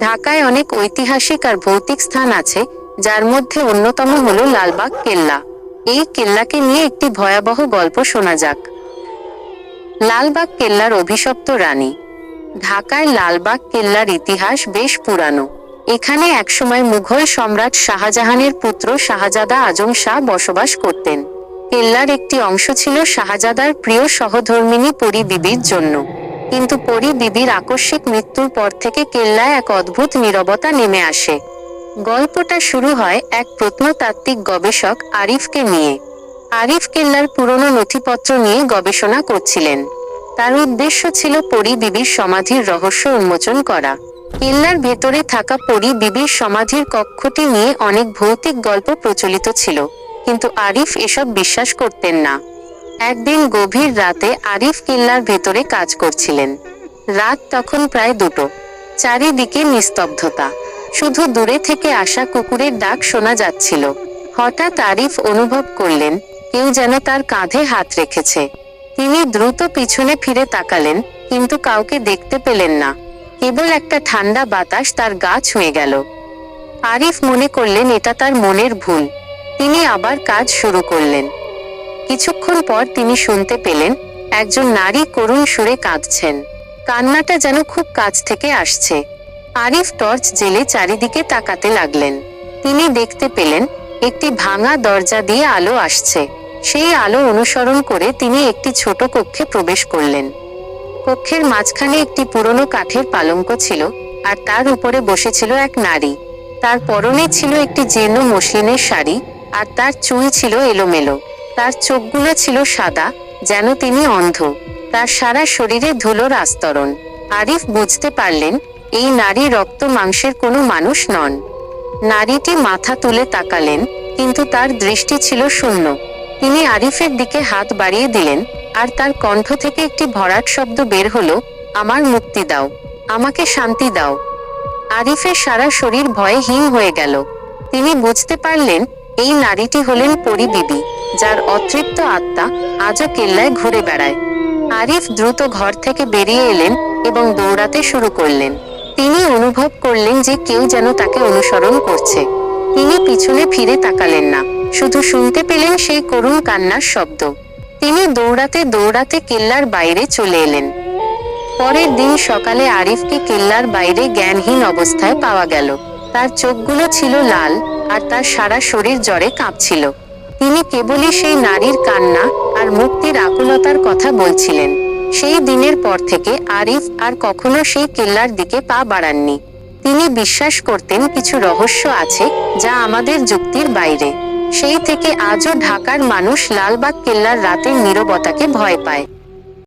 ঢাকায় অনেক ঐতিহাসিক আর ভৌতিক স্থান আছে, যার মধ্যে অন্যতম হলো লালবাগ কেল্লা। এই কেল্লাকে নিয়ে একটি ভয়াবহ গল্প শোনা যাক। লালবাগ কেল্লার অভিশপ্ত রানী। ঢাকায় লালবাগ কেল্লার ইতিহাস বেশ পুরানো। এখানে একসময় মুঘল সম্রাট শাহজাহানের পুত্র শাহজাদা আজম শাহ বসবাস করতেন। কেল্লার একটি অংশ ছিল শাহজাদার প্রিয় সহধর্মিনী পরি বিবির জন্য। কিন্তু পরি বিবির আকস্মিক মৃত্যুর পর থেকে কেল্লায় এক অদ্ভুত নীরবতা নেমে আসে। গল্পটা শুরু হয় এক প্রত্নতাত্ত্বিক গবেষক আরিফকে নিয়ে। আরিফ কেল্লার পুরনো নথিপত্র নিয়ে গবেষণা করছিলেন। তার উদ্দেশ্য ছিল পরি বিবির সমাধির রহস্য উন্মোচন করা। কেল্লার ভেতরে থাকা পরি বিবির সমাধির কক্ষটি নিয়ে অনেক ভৌতিক গল্প প্রচলিত ছিল, কিন্তু আরিফ এসব বিশ্বাস করতেন না। একদিন গভীর রাতে আরিফ কেল্লার ভেতরে কাজ করছিলেন। রাত তখন প্রায় দুটো। চারিদিকে নিস্তব্ধতা। শুধু দূরে থেকে আসা কুকুরের ডাক শোনা যাচ্ছিল। হঠাৎ আরিফ অনুভব করলেন, কেউ যেন তার কাঁধে হাত রেখেছে। তিনি দ্রুত পিছনে ফিরে তাকালেন, কিন্তু কাউকে দেখতে পেলেন না। কেবল একটা ঠান্ডা বাতাস তার গা ছুঁয়ে গেল। আরিফ মনে করলেন এটা তার মনের ভুল। তিনি আবার কাজ শুরু করলেন। কিছুক্ষণ পর তিনি শুনতে পেলেন, একজন নারী করুণ সুরে কাঁদছেন। কান্নাটা যেন খুব কাছ থেকে আসছে। আরিফ টর্চ জেলে চারিদিকে তাকাতে লাগলেন। তিনি দেখতে পেলেন, একটি ভাঙা দরজা দিয়ে আলো আসছে। সেই আলো অনুসরণ করে তিনি একটি ছোট কক্ষে প্রবেশ করলেন। কক্ষের মাঝখানে একটি পুরনো কাঠের পালঙ্ক ছিল, আর তার উপরে বসেছিল এক নারী। তার পরনে ছিল একটি জীর্ণ মসলিনের শাড়ি, আর তার চুল ছিল এলোমেলো। তার চোখগুলো ছিল সাদা, যেন তিনি অন্ধ। তার সারা শরীরে ধুলোর আস্তরণ। আরিফ বুঝতে পারলেন, এই নারী রক্ত মাংসের কোনো মানুষ নন। নারীটি মাথা তুলে তাকালেন, কিন্তু তার দৃষ্টি ছিল শূন্য। তিনি আরিফের দিকে হাত বাড়িয়ে দিলেন, আর তার কণ্ঠ থেকে একটি ভরাট শব্দ বের হলো, আমার মুক্তি দাও, আমাকে শান্তি দাও। আরিফের সারা শরীর ভয়ে হিম হয়ে গেল। তিনি বুঝতে পারলেন, এই নারীটি হলেন পরি বিবি যার অতৃপ্ত আত্মা আজও কেল্লায় ঘুরে বেড়ায়। আরিফ দ্রুত ঘর থেকে বেরিয়ে এলেন এবং দৌড়াতে শুরু করলেন। তিনি অনুভব করলেন যে কেউ যেন তাকে অনুসরণ করছে। তিনি পিছনে ফিরে তাকালেন না, শুধু শুনতে পেলেন সেই করুণ কান্নার শব্দ। তিনি দৌড়াতে দৌড়াতে কেল্লার বাইরে চলে এলেন। পরের দিন সকালে আরিফকে কেল্লার বাইরে জ্ঞানহীন অবস্থায় পাওয়া গেল। তার চোখগুলো ছিল লাল আর তার সারা শরীর জ্বরে কাঁপছিল। তিনি কেবলই সেই নারীর কান্না আর মুক্তির আকুলতার কথা বলছিলেন। সেই দিনের পর থেকে আরিফ আর কখনো সেই কেল্লার দিকে পা বাড়াননি। তিনি বিশ্বাস করতেন কিছু রহস্য আছে যা আমাদের যুক্তির বাইরে। সেই থেকে আজও ঢাকার মানুষ লালবাগ কেল্লার রাতের নিরবতাকে ভয় পায়।